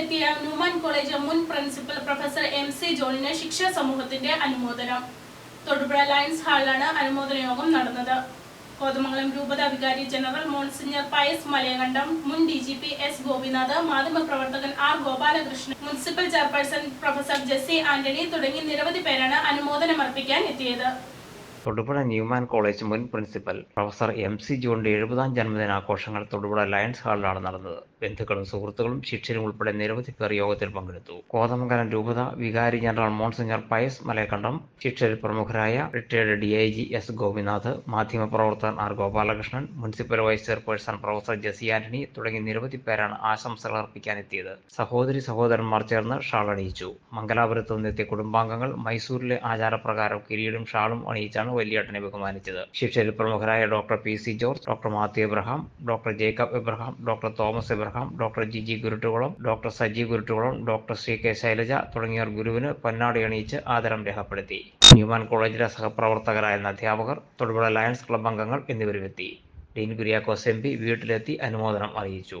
വീട്ടിലെത്തിയ Newman college മുൻ principal professor M C ജോണിന് ശിക്ഷാ സമൂഹത്തിന്റെ അനുമോദനം. തൊടുപുഴ ലയൻസ് ഹാളിലാണ് അനുമോദന യോഗം നടന്നത്. കോതമംഗലം രൂപത വികാരി ജനറൽ മോൺസിഞ്ഞർ പയസ് മലയകണ്ഠം മുൻ D G P S Gopinath മാധ്യമപ്രവർത്തകൻ R Gopalakrishnan municipal chairperson professor Jessy Antony തുടങ്ങി നിരവധി പേരാണ് അനുമോദനമർപ്പിക്കാൻ എത്തിയത്. തൊടുപുഴ ന്യൂമാൻ കോളേജ് മുൻ പ്രിൻസിപ്പൽ പ്രൊഫസർ എം സി ജോണിന്റെ എഴുപതാം ജന്മദിനാഘോഷങ്ങൾ തൊടുപുഴ ലയൺസ് ഹാളിലാണ് നടന്നത്. ബന്ധുക്കളും സുഹൃത്തുക്കളും ശിഷ്യരും ഉൾപ്പെടെ നിരവധി പേർ യോഗത്തിൽ പങ്കെടുത്തു. കോതമംഗലം രൂപത വികാരി ജനറൽ മോൺസിഞ്ഞർ പയസ് മലയക്കണ്ടം ശിഷ്യരിൽ പ്രമുഖരായ retired D I G S Gopinath മാധ്യമപ്രവർത്തകൻ R Gopalakrishnan municipal vice chairperson professor Jessy Antony തുടങ്ങി നിരവധി പേരാണ് ആശംസകൾ അർപ്പിക്കാനെത്തിയത്. സഹോദരി സഹോദരന്മാർ ചേർന്ന് ഷാൾ അണിയിച്ചു. മംഗലാപുരത്ത് നിന്നെത്തിയ കുടുംബാംഗങ്ങൾ മൈസൂരിലെ ആചാരപ്രകാരം കിരീടും ഷാളും അണിയിച്ചാണ് വലിയേട്ടനെ ബഹുമാനിച്ചത്. ശിക്ഷയിൽ പ്രമുഖരായ doctor P C George doctor Mathew Abraham doctor Jacob Abraham doctor Thomas Abraham doctor G G Guruttukulam doctor Saji Guruttukulam doctor Sree K Shailaja തുടങ്ങിയവർ ഗുരുവിന് പൊന്നാടി അണിയിച്ച് ആദരം രേഖപ്പെടുത്തി. ന്യൂമാൻ കോളേജിലെ സഹപ്രവർത്തകരായിരുന്ന അധ്യാപകർ തൊടുപുഴ ലയൺസ് ക്ലബ് അംഗങ്ങൾ എന്നിവരുമെത്തി. ഡീൻ കുര്യാക്കോസ് എം പി വീട്ടിലെത്തി അനുമോദനം അറിയിച്ചു.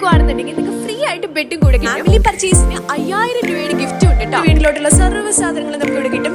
ഔട്ടിനായി എടുക്കുവാണെന്നുണ്ടെങ്കിൽ നിങ്ങൾക്ക് ഫ്രീ ആയിട്ട് ബെഡും കൂടെ ഫാമിലി പർച്ചേസിന് അയ്യായിരം രൂപയുടെ ഗിഫ്റ്റ് ഉണ്ട് കേട്ടോ വീട്ടിലോട്ടുള്ള സർവ സാധനങ്ങൾ നമുക്ക് ഇവിടെ കിട്ടും.